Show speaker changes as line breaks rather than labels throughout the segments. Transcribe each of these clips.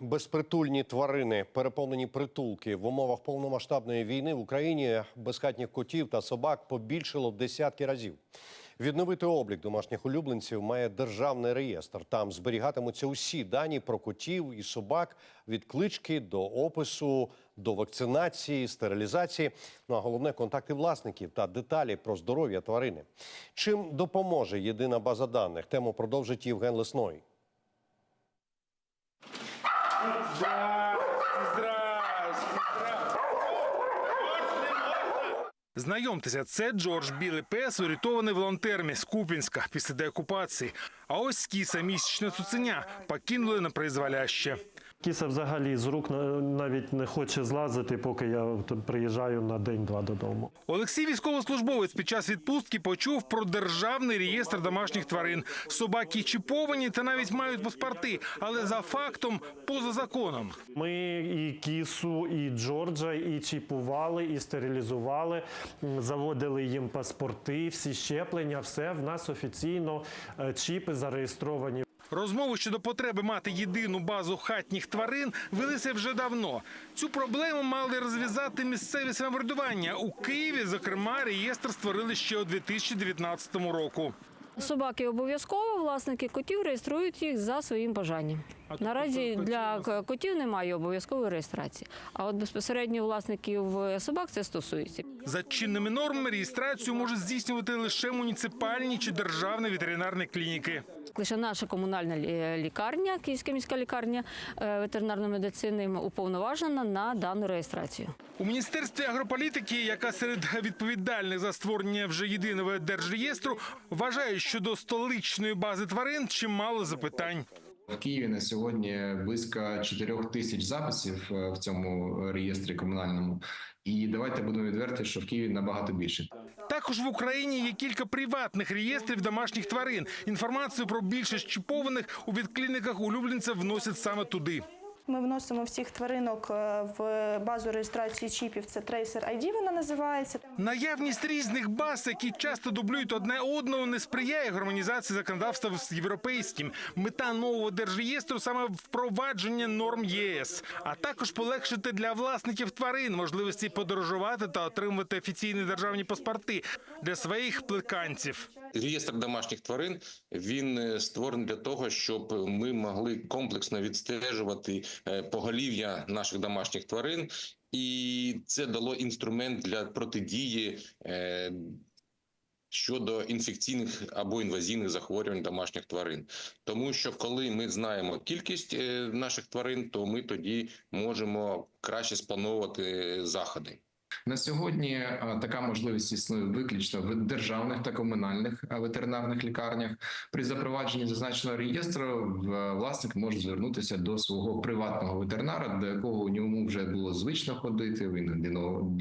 Безпритульні тварини, переповнені притулки в умовах повномасштабної війни в Україні безхатніх котів та собак побільшало в десятки разів. Відновити облік домашніх улюбленців має державний реєстр. Там зберігатимуться усі дані про котів і собак від клички до опису, до вакцинації, стерилізації. Ну а головне контакти власників та деталі про здоров'я тварини. Чим допоможе єдина база даних? Тему продовжить Євген Лесной.
Знайомтеся, це Джордж Білий пес, врятований волонтерами з Купінська після деокупації. А ось кіса місячне цуценя покинули на призволяще.
Кіса взагалі з рук навіть не хоче злазити, поки я приїжджаю на день-два додому.
Олексій, військовослужбовець, під час відпустки почув про державний реєстр домашніх тварин. Собаки чіповані та навіть мають паспорти, але за фактом поза законом.
Ми і кісу, і Джорджа, і чіпували, і стерилізували, заводили їм паспорти, всі щеплення, все в нас офіційно е, чіпи зареєстровані.
Розмови щодо потреби мати єдину базу хатніх тварин велися вже давно. Цю проблему мали розв'язати місцеві самоврядування. У Києві, зокрема, реєстр створили ще у 2019 року.
Собаки обов'язково, власники котів реєструють їх за своїм бажанням. Наразі для к- котів немає обов'язкової реєстрації. А от безпосередньо власників е, собак це стосується.
За чинними нормами реєстрацію можуть здійснювати лише муніципальні чи державні ветеринарні клініки.
Лише наша комунальна лікарня, Київська міська лікарня е, ветеринарної медицини уповноважена на дану реєстрацію.
У міністерстві агрополітики, яка серед відповідальних за створення вже єдиного держреєстру, вважає, що до столичної бази тварин чимало запитань.
В Києві на сьогодні близько 4 тисяч записів е, в цьому реєстрі комунальному. І давайте будемо відверті, що в Києві набагато більше.
Також в Україні є кілька приватних реєстрів домашніх тварин. Інформацію про більшість чіпованих у відкліниках улюбленців вносять саме туди.
Ми вносимо всіх тваринок е, в базу реєстрації чіпів. Це Tracer ID вона називається.
Наявність різних баз, які часто дублюють одне одного, не сприяє гармонізації законодавства з європейським. Мета нового держреєстру саме впровадження норм ЄС, а також полегшити для власників тварин можливості подорожувати та отримувати офіційні державні паспорти для своїх плеканців.
Реєстр домашніх тварин він е, створений для того, щоб ми могли комплексно відстежувати е, поголів'я наших домашніх тварин, і це дало інструмент для протидії. е, Щодо інфекційних або інвазійних захворювань домашніх тварин, тому що коли ми знаємо кількість наших тварин, то ми тоді можемо краще сплановувати заходи.
На сьогодні е, така можливість існує виключно в державних та комунальних е, ветеринарних лікарнях. При запровадженні зазначеного реєстру власник може звернутися до свого приватного ветеринара, до якого у ньому вже було звично ходити. Він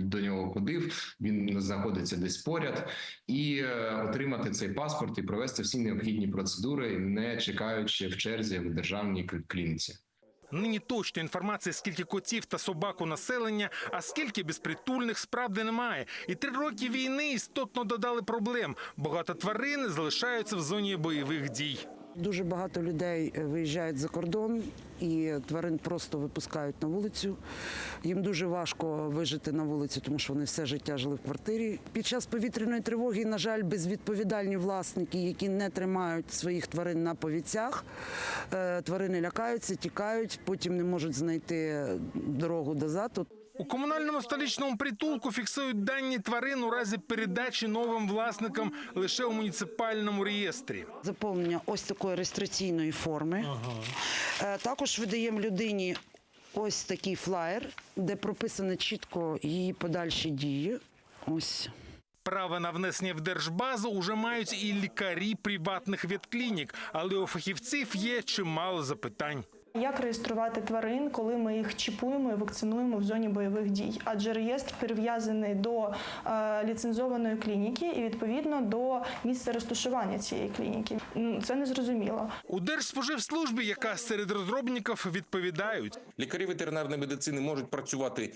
до нього, ходив. Він знаходиться десь поряд, і е, отримати цей паспорт і провести всі необхідні процедури, не чекаючи в черзі в державній клініці.
Нині точної інформації, скільки котів та собак у населення, а скільки безпритульних справді немає. І три роки війни істотно додали проблем. Багато тварин залишаються в зоні бойових дій.
Дуже багато людей е, виїжджають за кордон і тварин просто випускають на вулицю. Їм дуже важко вижити на вулиці, тому що вони все життя жили в квартирі. Під час повітряної тривоги, на жаль, безвідповідальні власники, які не тримають своїх тварин на повіцях, е, тварини лякаються, тікають, потім не можуть знайти дорогу дозаду.
У комунальному столичному притулку фіксують дані тварин у разі передачі новим власникам лише у муніципальному реєстрі.
Заповнення ось такої реєстраційної форми. Е, Також видаємо людині ось такий флаєр, де прописано чітко її подальші дії. Ось.
Право на внесення в держбазу уже мають і лікарі приватних ветклінік, але у фахівців є чимало запитань.
Як реєструвати тварин, коли ми їх чіпуємо і вакцинуємо в зоні бойових дій? Адже реєстр прив'язаний до е, ліцензованої клініки і відповідно до місця розташування цієї клініки. Це незрозуміло.
У Держспоживслужбі, яка серед розробників відповідають,
Лікарі ветеринарної медицини можуть працювати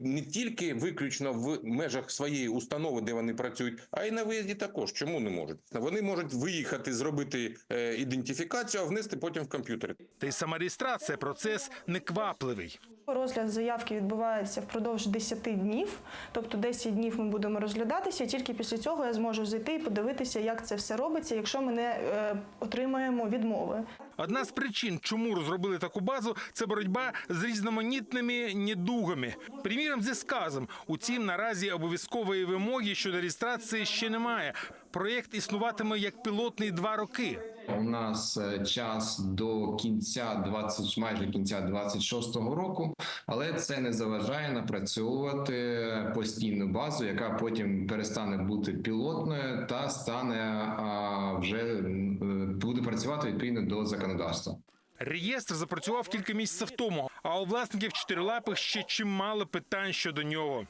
не тільки виключно в межах своєї установи, де вони працюють, а й на виїзді також. Чому не можуть? Вони можуть виїхати, зробити е, ідентифікацію, а внести потім в комп'ютер.
та й сама реєстрація процес неквапливий.
Розгляд заявки відбувається впродовж 10 днів, тобто 10 днів ми будемо розглядатися. і Тільки після цього я зможу зайти і подивитися, як це все робиться, якщо ми не е, отримаємо відмови.
Одна з причин, чому розробили таку базу, це боротьба з різноманітними недугами. Приміром, зі сказом. Утім, наразі обов'язкової вимоги щодо реєстрації ще немає. Проєкт існуватиме як пілотний два роки.
У нас е, час до кінця 20, майже кінця 26-го року, але це не заважає напрацьовувати постійну базу, яка потім перестане бути пілотною та стане а, вже е, буде працювати відповідно до законодавства.
Реєстр запрацював кілька місяців тому, а у власників чотирилапих ще чимало питань щодо нього.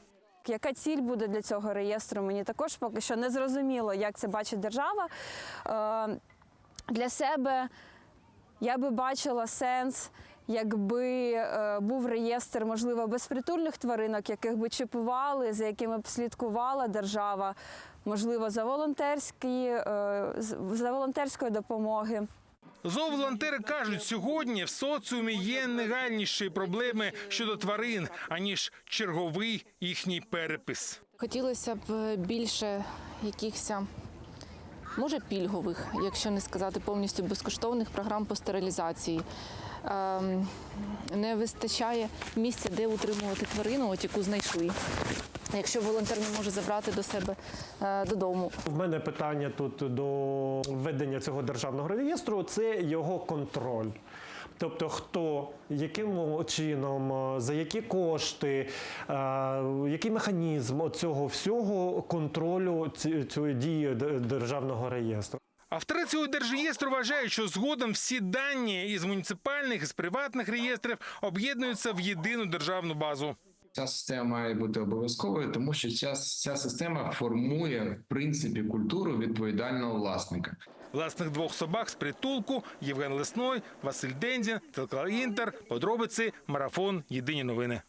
Яка ціль буде для цього реєстру? Мені також поки що не зрозуміло, як це бачить держава. Для себе я би бачила сенс, якби е, був реєстр, можливо, безпритульних тваринок, яких би чіпували, за якими б слідкувала держава, можливо, за волонтерські, е, за волонтерської допомоги.
Зооволонтери кажуть, сьогодні в соціумі є негальніші проблеми щодо тварин, аніж черговий їхній перепис.
Хотілося б більше якихось, може, пільгових, якщо не сказати повністю безкоштовних програм по стерилізації. Ем, Не вистачає місця, де утримувати тварину, от яку знайшли. Якщо волонтер не може забрати до себе е, додому.
В мене питання тут до введення цього державного реєстру це його контроль. Тобто, хто, яким чином, е, за які кошти, е, який механізм цього всього контролю цієї дії державного реєстру.
Автори цього держреєстру вважають, що згодом всі дані із муніципальних і з приватних реєстрів об'єднуються в єдину державну базу.
Ця система має бути обов'язковою, тому що ця, ця система формує в принципі культуру відповідального власника.
Власних двох собак з притулку Євген Лесной, Василь Дендін, телеканал Інтер, подробиці, марафон, єдині новини.